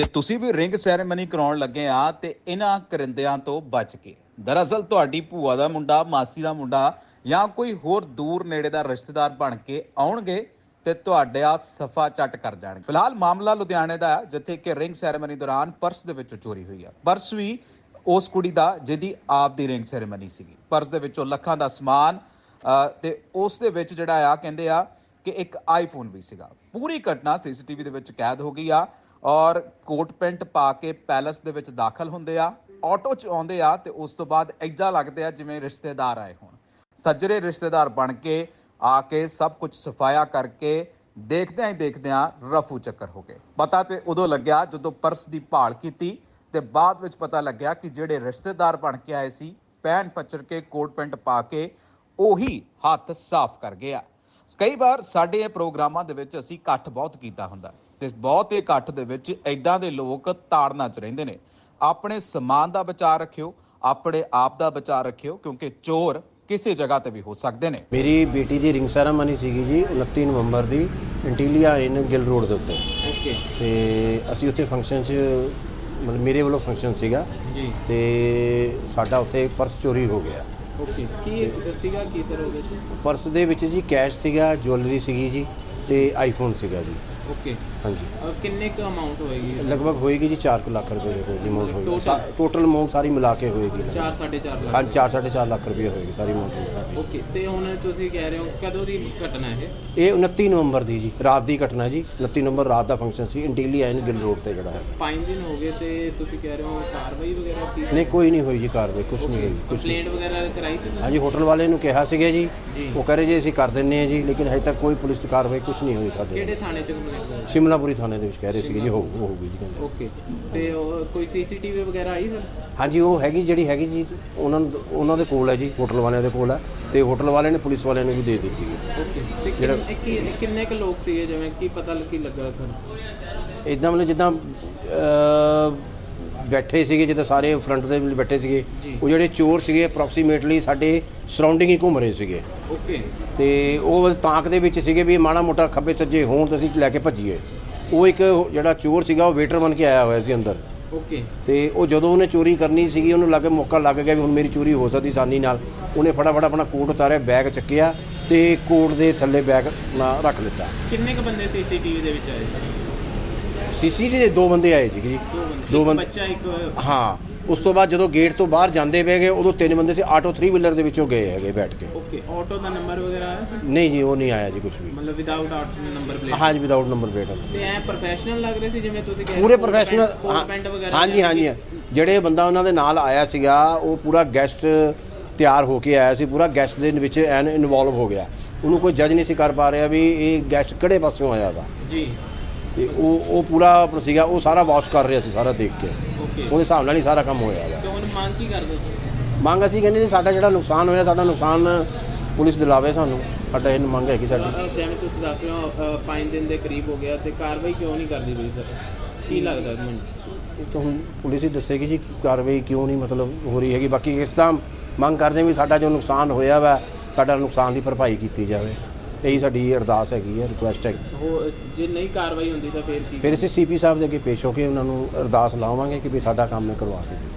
ਜੇ ਤੁਸੀਂ ਵੀ ring ceremony ਕਰਾਉਣ ਲੱਗੇ ਆ ਤੇ ਇਹਨਾਂ ਕਰਿੰਦਿਆਂ ਤੋਂ ਬਚ ਕੇ। ਦਰਅਸਲ ਤੁਹਾਡੀ ਭੂਆ ਦਾ ਮੁੰਡਾ ਮਾਸੀ ਦਾ ਮੁੰਡਾ ਜਾਂ ਕੋਈ ਹੋਰ ਦੂਰ ਨੇੜੇ ਦਾ ਰਿਸ਼ਤੇਦਾਰ ਬਣ ਕੇ ਆਉਣਗੇ ਤੇ ਤੁਹਾਡਾ ਸਫਾ ਚੱਟ ਕਰ ਜਾਣਗੇ। ਫਿਲਹਾਲ ਮਾਮਲਾ ਲੁਧਿਆਣੇ ਦਾ ਜਿੱਥੇ ਕਿ ਰਿੰਗ ਸੈਰੇਮਨੀ ਦੌਰਾਨ ਪਰਸ ਦੇ ਵਿੱਚੋਂ ਚੋਰੀ ਹੋਈ ਆ। ਪਰਸ ਵੀ ਉਸ ਕੁੜੀ ਦਾ ਜਿਹਦੀ ਆਪ ਦੀ ਰਿੰਗ ਸੈਰੇਮਨੀ ਸੀਗੀ। ਪਰਸ ਦੇ ਵਿੱਚੋਂ ਲੱਖਾਂ ਦਾ ਸਮਾਨ ਅ, ਤੇ ਉਸ ਦੇ ਵਿੱਚ ਜਿਹੜਾ ਆ ਕਹਿੰਦੇ ਆ ਕਿ ਇੱਕ ਆਈਫੋਨ ਵੀ ਸੀਗਾ। ਪੂਰੀ ਘਟਨਾ ਸੀਸੀਟੀਵੀ ਦੇ ਵਿੱਚ ਕੈਦ ਹੋ ਗਈ ਆ। ਔਰ ਕੋਟ ਪੈਂਟ ਪਾ ਕੇ ਪੈਲਸ ਦੇ ਵਿੱਚ ਦਾਖਲ ਹੁੰਦੇ ਆ, ਆਟੋ 'ਚ ਆਉਂਦੇ ਆ ਤੇ ਉਸ ਤੋਂ ਬਾਅਦ ਐਜਾ ਲੱਗਦੇ ਆ ਜਿਵੇਂ ਰਿਸ਼ਤੇਦਾਰ ਆਏ ਹੋਣ। ਸੱਜਰੇ ਰਿਸ਼ਤੇਦਾਰ ਬਣ ਕੇ ਆ ਕੇ ਸਭ ਕੁਝ ਸਫਾਇਆ ਕਰਕੇ ਦੇਖਦਿਆਂ ਹੀ ਦੇਖਦਿਆਂ ਰਫੂ ਚੱਕਰ ਹੋ ਗਏ। ਪਤਾ ਤੇ ਉਦੋਂ ਲੱਗਿਆ ਜਦੋਂ ਪਰਸ ਦੀ ਭਾਲ ਕੀਤੀ ਤੇ ਬਾਅਦ ਵਿੱਚ ਪਤਾ ਲੱਗਿਆ ਕਿ ਜਿਹੜੇ ਰਿਸ਼ਤੇਦਾਰ ਬਣ ਕੇ ਆਏ ਸੀ ਪੈਨ ਪੱਚਰ ਕੇ, ਕੋਟ ਪੈਂਟ ਪਾ ਕੇ, ਉਹੀ ਹੱਥ ਸਾਫ਼ ਕਰ ਗਿਆ ਕਈ ਵਾਰ ਸਾਡੇ ਇਹ ਪ੍ਰੋਗਰਾਮਾਂ ਦੇ ਵਿੱਚ ਅਸੀਂ ਇਕੱਠ ਬਹੁਤ ਕੀਤਾ ਹੁੰਦਾ ਤੇ ਬਹੁਤ ਇਕੱਠ ਦੇ ਵਿੱਚ ਐਦਾਂ ਦੇ ਲੋਕ ਤਾੜਨਾ ਚ ਰਹਿੰਦੇ ਨੇ। ਆਪਣੇ ਸਮਾਨ ਦਾ ਬਚਾਅ ਰੱਖਿਓ ਆਪਣੇ ਆਪ ਦਾ ਬਚਾਅ ਰੱਖਿਓ ਕਿਉਂਕਿ ਚੋਰ ਕਿਸੇ ਜਗ੍ਹਾ ਤੇ ਵੀ ਹੋ ਸਕਦੇ ਨੇ। ਮੇਰੀ ਬੇਟੀ ਦੀ ਰਿੰਗ ਸੈਰਾਮਨੀ ਸੀਗੀ ਜੀ 29 ਨਵੰਬਰ ਦੀ ਇੰਟੀਲੀਆ ਇਨ ਗਿਲ ਰੋਡ ਦੇ ਉੱਤੇ। ਓਕੇ। ਤੇ ਅਸੀਂ ਉੱਥੇ ਫੰਕਸ਼ਨ 'ਚ ਮਤਲਬ ਮੇਰੇ ਵੱਲੋਂ ਫੰਕਸ਼ਨ ਸੀਗਾ। ਜੀ। ਤੇ ਸਾਡਾ ਉੱਥੇ ਪਰਸ ਚੋਰੀ ਹੋ ਗਿਆ। ਓਕੇ ਕੀ ਸੀਗਾ ਕੀ ਸਰ ਉਹਦੇ ਚ? ਪਰਸ ਦੇ ਵਿੱਚ ਜੀ ਕੈਸ਼ ਸੀਗਾ, ਜੁਐਲਰੀ ਸੀਗੀ ਜੀ ਤੇ ਆਈਫੋਨ ਸੀਗਾ ਜੀ। ਓਕੇ। ਹਾਂਜੀ। ਔਰ ਕਿੰਨੇ ਕੁ ਅਮਾਉਂਟ ਹੋਏਗੀ? ਲਗਭਗ ਹੋਏਗੀ ਜੀ 4 ਲੱਖ ਰੁਪਏ ਦੀ ਹੋਏਗੀ ਅਮਾਉਂਟ ਹੋਏਗੀ। Total? ਟੋਟਲ ਅਮਾਉਂਟ ਸਾਰੀ ਮਿਲਾ ਕੇ ਹੋਏਗੀ। 4 4.5 ਲੱਖ। ਹਾਂ 4 4.5 ਲੱਖ ਰੁਪਏ ਹੋਏਗੀ ਸਾਰੀ ਅਮਾਉਂਟ ਓਕੇ ਤੇ ਹੁਣ ਤੁਸੀਂ ਕਹਿ ਰਹੇ ਹੋ ਕਦੋਂ ਦੀ ਘਟਨਾ ਇਹ? ਇਹ 29 ਨਵੰਬਰ ਦੀ ਜੀ ਰਾਤ ਦੀ ਘਟਨਾ ਜੀ। 29 ਨਵੰਬਰ ਰਾਤ ਦਾ ਫੰਕਸ਼ਨ ਸੀ ਇੰਟੀਲੀਆ ਇਨ ਗਿਲ ਰੋਡ ਤੇ ਜਿਹੜਾ ਹੈ। 5 ਦਿਨ ਹੋ ਗਏ ਤੇ ਤੁਸੀਂ ਕਹਿ ਰਹੇ ਹੋ ਕਾਰਵਾਈ ਵਗੈਰਾ ਕੀ ਨਹੀਂ ਕੋਈ ਨਹੀਂ ਹੋਈ ਜੀ ਕਾਰਵਾਈ ਕੁਝ ਨਹੀਂ ਹੋਈ ਕੁਝ ਕੰਪਲੇਂਟ ਵਗੈਰਾ ਕਰਾਈ ਸੀ ਤੁਸੀਂ? ਹਾਂਜੀ ਹੋਟਲ ਵਾਲੇ ਨੂੰ ਕਿਹਾ ਸੀਗਾ ਜੀ। ਜੀ। ਉਹ ਕਹ ਰਹੇ ਜੀ ਅਸੀਂ ਕਰ ਦਿੰਨੇ ਆ ਜੀ ਲੇਕਿਨ ਹਜੇ ਤੱਕ ਕੋਈ ਪੁਲਿਸ ਕਾਰਵਾਈ ਕੁਝ ਨਹੀਂ ਹੋਈ ਸਾਡੇ ਕਿਹੜੇ ਥਾਣੇ ਚ ਕੰਪਲੇਂਟ ਸ਼ਿਮਲਾਪੁਰੀ ਥਾਣੇ ਦੇ ਵਿੱਚ ਕਹਿ ਰਹੇ ਸੀਗੇ ਜੀ ਹੋ ਹੋਊਗੀ ਜੀ ਕਹਿੰਦੇ। ਓਕੇ। ਤੇ ਉਹ ਕੋਈ ਸੀਸੀਟੀਵੀ ਵਗੈਰਾ ਆਈ ਸਰ? ਹਾਂਜੀ ਉਹ ਹੈਗੀ ਜਿਹੜੀ ਹੈਗੀ ਜੀ ਉਹਨਾਂ ਨੂੰ ਉਹਨਾਂ ਦੇ ਕੋਲ ਹੈ ਜੀ ਹੋਟਲ ਵਾਲਿਆਂ ਦੇ ਕੋਲ ਹੈ। ਤੇ ਹੋਟਲ ਵਾਲਿਆਂ ਨੇ ਪੁਲਿਸ ਵਾਲਿਆਂ ਨੂੰ ਵੀ ਦੇ ਦਿੱਤੀ ਹੈ। ਓਕੇ। ਤੇ ਜਿਹੜਾ- ਕਿੰਨੇ ਕਿ- ਕਿੰਨੇ ਕੁ ਲੋਕ ਸੀਗੇ ਜਿਵੇਂ ਕੀ ਪਤਾ ਲੱਗੀ ਲੱਗਾ ਸਰ? ਇਦਾਂ ਮਤਲਬ ਜਿੱਦਾਂ ਅਹ, ਬੈਠੇ ਸੀਗੇ ਜਿੱਦਾਂ ਸਾਰੇ ਫਰੰਟ ਦੇ ਵਿੱਚ ਬੈਠੇ ਸੀਗੇ। ਉਹ ਜਿਹੜੇ ਚੋਰ ਸੀਗੇ ਅਪਰੋਕਸੀਮੇਟਲੀ ਸਾਡੇ ਸਰਾਊਂਡਿੰਗ ਹੀ ਘੁੰਮ ਰਹੇ ਸੀਗੇ। ਓਕੇ। ਤੇ ਉਹ ਤਾਕ ਦੇ ਵਿੱਚ ਸੀਗੇ ਵੀ ਮਾੜਾ ਮੋਟਾ ਖੱਬੇ ਸੱਜੇ ਹੋਣ ਤਾਂ ਅਸੀਂ ਲੈ ਕੇ ਭੱਜੀਏ। ਉਹ ਇੱਕ ਜਿਹੜਾ ਚੋਰ ਸੀਗਾ ਉਹ ਵੇਟਰ ਬਣ ਕੇ ਆਇਆ ਹੋਇਆ ਸੀ ਅੰਦਰ। ਓਕੇ। ਤੇ ਉਹ ਜਦੋਂ ਉਹਨੇ ਚੋਰੀ ਕਰਨੀ ਸੀਗੀ ਉਹਨੂੰ ਲੱਗੇ ਮੌਕਾ ਲੱਗ ਗਿਆ ਵੀ ਹੁਣ ਮੇਰੀ ਚੋਰੀ ਹੋ ਸਕਦੀ ਆਸਾਨੀ ਨਾਲ। ਉਹਨੇ ਫਟਾਫਟ ਆਪਣਾ ਕੋਟ ਉਤਾਰਿਆ ਬੈਗ ਚੱਕਿਆ ਤੇ ਕੋਟ ਦੇ ਥੱਲੇ ਬੈਗ ਨਾ ਰੱਖ ਲਿੱਤਾ ਕਿੰਨੇ ਕ ਬੰਦੇ ਸੀਸੀਟੀਵੀ ਦੇ ਵਿੱਚ ਆਏ? ਸੀਸੀਟੀਵੀ ਦੇ ਦੋ ਬੰਦੇ ਆਏ ਸੀਗੇ ਜੀ। ਦੋ ਬੰਦੇ। ਬੱਚਾ ਇੱਕ ਹਾਂ। ਉਸ ਤੋਂ ਬਾਅਦ ਜਦੋਂ ਗੇਟ ਤੋਂ ਬਾਹਰ ਜਾਂਦੇ ਪਏ ਗਏ ਉਦੋਂ ਤਿੰਨ ਬੰਦੇ ਸੀ ਆਟੋ 3 ਵੀਲਰ ਦੇ ਵਿੱਚੋਂ ਗਏ ਹੈਗੇ ਬੈਠ ਕੇ। ਓਕੇ ਆਟੋ ਦਾ ਨੰਬਰ ਵਗੈਰਾ ਆਇਆ ਸੀ? ਨਹੀਂ ਜੀ ਉਹ ਨਹੀਂ ਆਇਆ ਜੀ ਕੁਝ ਵੀ। ਮਤਲਬ ਵਿਦਆਊਟ ਆਟੋ ਨੰਬਰ ਪਲੇਟ ਹਾਂਜੀ ਵਿਦਆਊਟ ਨੰਬਰ ਪਲੇਟ ਤੇ ਐ ਪ੍ਰੋਫੈਸ਼ਨਲ ਲੱਗ ਰਹੇ ਸੀ ਜਿਵੇਂ ਤੁਸੀਂ ਕਹਿ ਰਹੇ ਪੂਰੇ ਹੋ, ਪ੍ਰੋਫੈਸ਼ਨਲ ਪੈਂਟ ਵਗੈਰਾ ਹਾਂਜੀ ਹਾਂਜੀ। ਜਿਹੜੇ ਬੰਦਾ ਉਹਨਾਂ ਦੇ ਨਾਲ ਆਇਆ ਸੀਗਾ ਉਹ ਪੂਰਾ ਗੈਸਟ ਤਿਆਰ ਹੋ ਕੇ ਆਇਆ ਸੀ ਪੂਰਾ ਗੈਸਟ ਦੇ ਵਿੱਚ ਐਨ ਇਨਵੋਲਵ ਹੋ ਗਿਆ। ਉਹਨੂੰ ਕੋਈ ਜੱਜ ਨਹੀਂ ਸੀ ਕਰ ਪਾ ਰਿਹਾ ਵੀ ਇਹ ਗੈਸਟ ਕਿਹੜੇ ਪਾਸਿਓਂ ਆਇਆ ਵਾ। ਜੀ। ਤੇ ਉਹ ਉਹ ਪੂਰਾ ਸੀਗਾ ਉਹ ਸਾਰਾ ਵਾਚ ਕਰ ਰਿਹਾ ਸੀ ਸਾਰਾ ਦੇਖ ਕੇ। ਓਕੇ ਉਹਦੇ ਹਿਸਾਬ ਨਾਲ ਹੀ ਸਾਰਾ ਕੰਮ ਹੋਇਆ ਵਾ। ਤੇ ਹੁਣ ਮੰਗ ਕੀ ਕਰਦੇ ਹੋ ਮੰਗ ਅਸੀਂ ਕਹਿੰਦੇ ਜੀ ਸਾਡਾ ਜਿਹੜਾ ਨੁਕਸਾਨ ਹੋਇਆ ਸਾਡਾ ਨੁਕਸਾਨ ਪੁਲਿਸ ਦਿਲਾਵੇ ਸਾਨੂੰ। ਸਾਡਾ ਇਹ ਮੰਗ ਹੈਗੀ ਸਾਡੀ। ਅ, ਜਿਵੇਂ ਤੁਸੀਂ ਦੱਸ ਰਹੇ ਹੋ 5 ਦਿਨ ਦੇ ਕਰੀਬ ਹੋ ਗਿਆ ਤੇ ਕਾਰਵਾਈ ਕਿਉਂ ਨਹੀਂ ਕਰਦੀ ਪਈ ਸਰ? ਕੀ ਲੱਗਦਾ ਤੁਹਾਨੂੰ? ਇਹ ਤਾਂ ਹੁਣ ਪੁਲਿਸ ਹੀ ਦੱਸੇਗੀ ਜੀ ਕਾਰਵਾਈ ਕਿਉਂ ਨਹੀਂ ਮਤਲਬ ਹੋ ਰਹੀ ਹੈਗੀ। ਬਾਕੀ ਇਸ ਤਰ੍ਹਾਂ ਮੰਗ ਕਰਦੇ ਹਾਂ ਵੀ ਸਾਡਾ ਜੋ ਨੁਕਸਾਨ ਹੋਇਆ ਵਾ ਸਾਡਾ ਨੁਕਸਾਨ ਦੀ ਭਰਪਾਈ ਕੀਤੀ ਜਾਵੇ। ਇਹੀ ਸਾਡੀ ਅਰਦਾਸ ਹੈਗੀ ਹੈ ਰਿਕੁਐਸਟ ਹੈ ਹੋ ਜੇ ਨਹੀਂ ਕਾਰਵਾਈ ਹੁੰਦੀ ਤਾਂ ਫਿਰ ਕੀ ਫਿਰ ਅਸੀਂ ਸੀਪੀ ਸਾਹਿਬ ਦੇ ਅੱਗੇ ਪੇਸ਼ ਹੋ ਕੇ ਉਹਨਾਂ ਨੂੰ ਅਰਦਾਸ ਲਾਵਾਂਗੇ ਕਿ ਵੀ ਸਾਡਾ ਕੰਮ ਇਹ ਕਰਵਾ ਕੇ ਦਿਓ।